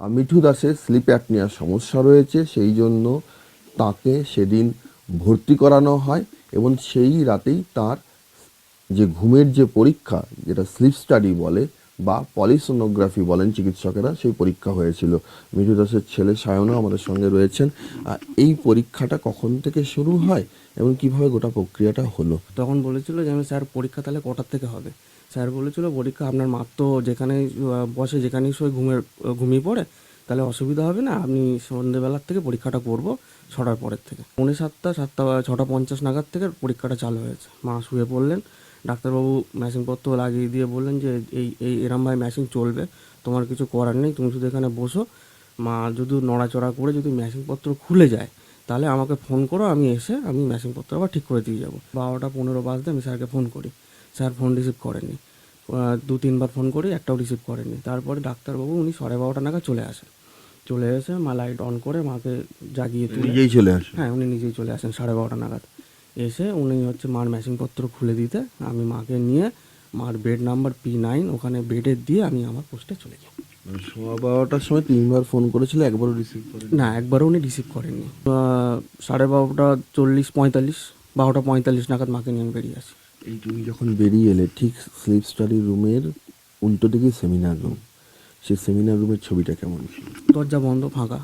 মিঠু দাসের স্লিপ অ্যাপনিয়ার সমস্যা রয়েছে, সেই জন্য তাকে সেদিন ভর্তি করানো হয় এবং সেই রাতেই তার যে ঘুমের যে পরীক্ষা, যেটা স্লিপ স্টাডি বলে বা পলিসোনোগ্রাফি বলেন চিকিৎসকেরা, সেই পরীক্ষা হয়েছিল। মিঠু দাসের ছেলে সায়নও আমাদের সঙ্গে রয়েছেন। এই পরীক্ষাটা কখন থেকে শুরু হয় এবং কীভাবে গোটা প্রক্রিয়াটা হলো? তখন বলেছিল যে আমি স্যার পরীক্ষা তাহলে কটার থেকে হবে? স্যার বলেছিল, পরীক্ষা আপনার মাত্র যেখানে বসে যেখানেই সই ঘুমের, ঘুমিয়ে পড়ে, তাহলে অসুবিধা হবে না, আপনি সন্ধেবেলার থেকে পরীক্ষাটা করব ছটার পরের থেকে। পৌনে সাতটা সাতটা, ছটা পঞ্চাশ নাগাদ থেকে পরীক্ষাটা চালু হয়েছে। মা শুয়ে পড়লেন ডাক্তারবাবু মেশিনপত্র লাগিয়ে দিয়ে বললেন যে এই এই এরমভাবে মেশিন চলবে তোমার কিছু করার নেই তুমি শুধু এখানে বসো। মা যদি নড়াচড়া করে যদি মেশিনপত্র খুলে যায় তাহলে আমাকে ফোন করো আমি এসে আমি মেশিনপত্র আবার ঠিক করে দিয়ে যাব। বারোটা পনেরো বাজতে আমি স্যারকে ফোন করি। স্যার ফোন রিসিভ করেনি দু তিনবার ফোন করি একটাও রিসিভ করেনি তারপরে ডাক্তারবাবু উনি সাড়ে বারোটা নাগাদ চলে আসেন। চলে এসে মা লাইট অন করে মাকে জাগিয়ে তুলে চলে আসে হ্যাঁ উনি নিজেই চলে আসেন সাড়ে বারোটা নাগাদ। এসে উনি হচ্ছে মার মেশিনপত্র খুলে দিতে আমি মাকে নিয়ে মার বেড নাম্বার পি নাইন ওখানে বেডে দিয়ে আমি আমার পোস্টে চলে যাই। মানে সোয়া বারোটার সময় তিনবার ফোন করেছিল একবারও রিসিভ করে না একবারও উনি রিসিভ করেননি। সাড়ে বারোটা চল্লিশ পঁয়তাল্লিশ বারোটা পঁয়তাল্লিশ নাগাদ মাকে নিয়ে আমি বেরিয়ে আসি। এই তুমি যখন বেরিয়ে এলে ঠিক স্লিপ স্টাডি রুমের উল্টো দিকে সেমিনার রুম সেই সেমিনার রুমের ছবিটা কেমন ছিল? দরজা বন্ধ ফাঁকা।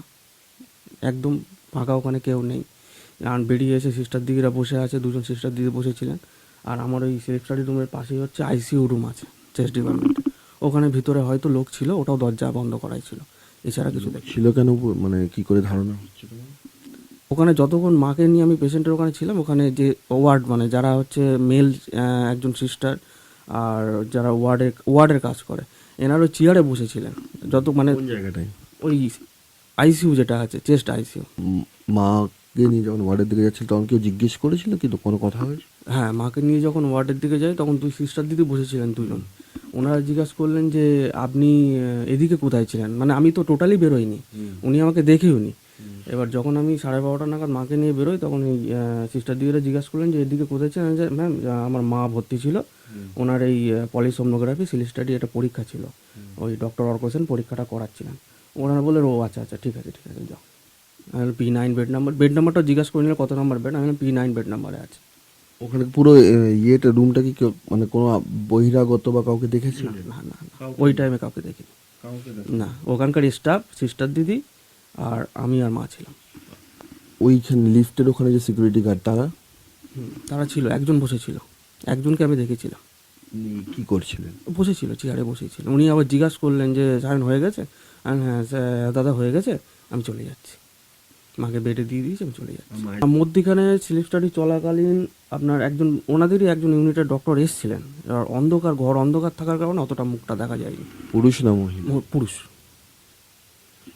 একদম ফাঁকা ওখানে কেউ নেই। আর বেরিয়ে এসে সিস্টার দিদিরা বসে আছে দুজন সিস্টার দিদি বসেছিলেন। আর আমার ওই সেলফ স্টাডি রুমের পাশেই হচ্ছে আইসিইউ রুম আছে চেস্ট ডিপার্টমেন্টে ওখানে ভিতরে হয়তো লোক ছিল ওটাও দরজা বন্ধ করাই ছিল। এছাড়া কিছু ছিল কেন মানে কি করে ধারণা হচ্ছে ওখানে যতক্ষণ মাকে নিয়ে আমি পেশেন্টের ওখানে ছিলাম ওখানে যে ওয়ার্ড মানে যারা হচ্ছে মেল একজন সিস্টার আর যারা ওয়ার্ডের ওয়ার্ডের কাজ করে এনারা ওই চেয়ারে বসেছিলেন। যত মানে জায়গাটায়? ওই আইসিইউ যেটা আছে চেস্ট আইসিইউ উম, মাকে নিয়ে যখন ওয়ার্ডের দিকে যাচ্ছিল তখন কেউ জিজ্ঞেস করেছিল কিন্তু কোনো কথা হয়েছে? হ্যাঁ মাকে নিয়ে যখন ওয়ার্ডের দিকে যাই তখন দুই সিস্টার দিদি বসেছিলেন দুজন। ওনারা জিজ্ঞাসা করলেন যে আপনি এদিকে কোথায় ছিলেন? মানে আমি তো টোটালি বেরোইনি। উনি আমাকে দেখেও নি এবার যখন আমি সাড়ে বারোটা নাগাদ মাকে নিয়ে বেরোই তখন এই সিস্টার দিদিরা জিজ্ঞাসা করলেন যে এদিকে কোথায় ছিলেন? যে ম্যাম আমার মা ভর্তি ছিল। ওনার এই পলিসোমনোগ্রাফি সিলি স্টাডি একটা পরীক্ষা ছিল। ওই ডক্টর অর্কসেন পরীক্ষাটা করাচ্ছিলেন। ওনারা বললেন ও আচ্ছা আচ্ছা ঠিক আছে ঠিক আছে যাও। P nine bed number bed নাম্বারটা জিজ্ঞাসা করে নিলে কত নাম্বার বেড আমি পি নাইন বেড নাম্বারে আছে। ওখানে পুরো ইয়েটা রুমটা কি কেউ মানে কোনো বহিরাগত বা কাউকে দেখেছিল? না না না ওই টাইমে কাউকে দেখিনি। না ওখানকার স্টাফ সিস্টার দিদি আর আমি আর মা ছিলাম। ওইখানে লিফটের ওখানে যে সিকিউরিটি গার্ড তারা? তারা ছিল একজন বসেছিল। একজনকে আমি দেখেছিলাম। কি করছিলেন? বসেছিল চেয়ারে বসেছিল। উনি আবার জিজ্ঞাসা করলেন যে সায়ন হয়ে গেছে? হ্যাঁ স্যার, দাদা হয়ে গেছে? আমি চলে যাচ্ছি। মাকে বেডে দিয়ে দিয়েছি আমি চলে যাচ্ছি। আর মধ্যিখানে স্লিপ স্টাডি চলাকালীন আপনার একজন ওনাদেরই একজন ইউনিটের ডক্টর এসেছিলেন। এবার অন্ধকার ঘর অন্ধকার থাকার কারণে অতটা মুখটা দেখা যায়নি। পুরুষ না মহিলা? পুরুষ।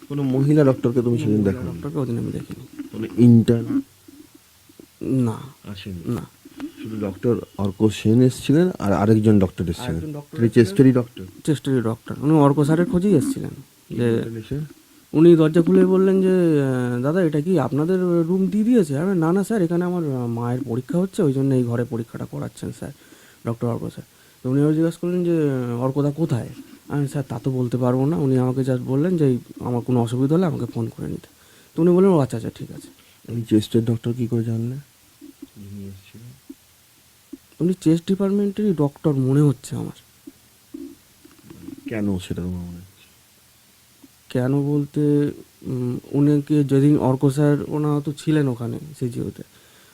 কোনো মহিলা ডক্টরকে তুমি সেদিন দেখো ডক্টরকে ওদিন আমি দেখিনি। কোনো ইন্টার্ন না আসেনি। না। শুধু ডক্টর অর্ক সেন এসেছিলেন আর আরেকজন ডক্টর এসেছিলেন। তিনি ডক্টর? চেস্টারি ডক্টর। উনি অর্ক স্যারের খোঁজেই এসেছিলেন। যে উনি দরজা খুলে বললেন যে দাদা এটা কি আপনাদের রুম দিয়ে দিয়েছে? আমি না না স্যার এখানে আমার মায়ের পরীক্ষা হচ্ছে ওই জন্য এই ঘরে পরীক্ষাটা করাচ্ছেন স্যার ডক্টর অর্ক স্যার। তো উনি আবার জিজ্ঞাসা করলেন যে অর্কদা কোথায়? আমি স্যার তা তো বলতে পারব না। উনি আমাকে জাস্ট বললেন যে আমার কোনো অসুবিধা হলে আমাকে ফোন করে নিতে। তো উনি বললেন ও আচ্ছা আচ্ছা ঠিক আছে। উনি চেস্টের ডক্টর কী করে জানলেন? উনি চেস্ট ডিপার্টমেন্টেরই ডক্টর মনে হচ্ছে আমার। কেন সেটা মনে? কেন বলতে উনিকে যেদিন অর্ক স্যার ওনা তো ছিলেন ওখানে সিজিওতে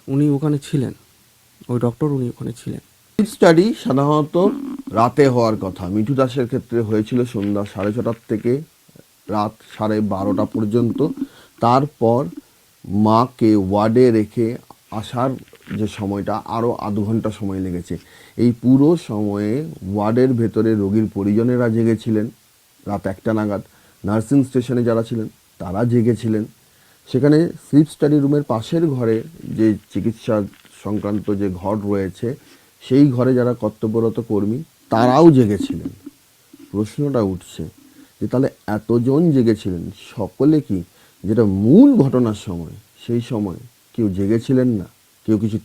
উনি ওখানে ছিলেন। ওই ডক্টর উনি ওখানে ছিলেন। স্টাডি সাধারণত রাতে হওয়ার কথা। মিঠু দাসের ক্ষেত্রে হয়েছিল সন্ধ্যা সাড়ে ছটার থেকে রাত সাড়ে বারোটা পর্যন্ত। তারপর মাকে ওয়ার্ডে রেখে আসার যে সময়টা আরও আধ ঘণ্টা সময় লেগেছে। এই পুরো সময়ে ওয়ার্ডের ভেতরে রোগীর পরিজনেরা জেগেছিলেন। রাত একটা নাগাদ। নার্সিং স্টেশনে যারা ছিলেন, তারা জেগেছিলেন সেখানে স্লিপ স্টাডি রুমের পাশের ঘরে যে চিকিৎসা সংক্রান্ত যে ঘর রয়েছে, সেই ঘরে যারা কর্তব্যরত কর্মী, তারাও জেগেছিলেন প্রশ্নটা উঠছে যে তাহলে এতজন জেগেছিলেন সকলে কি? যেটা মূল ঘটনার সময়, সেই সময় কেউ জেগেছিলেন না, কেউ কিছু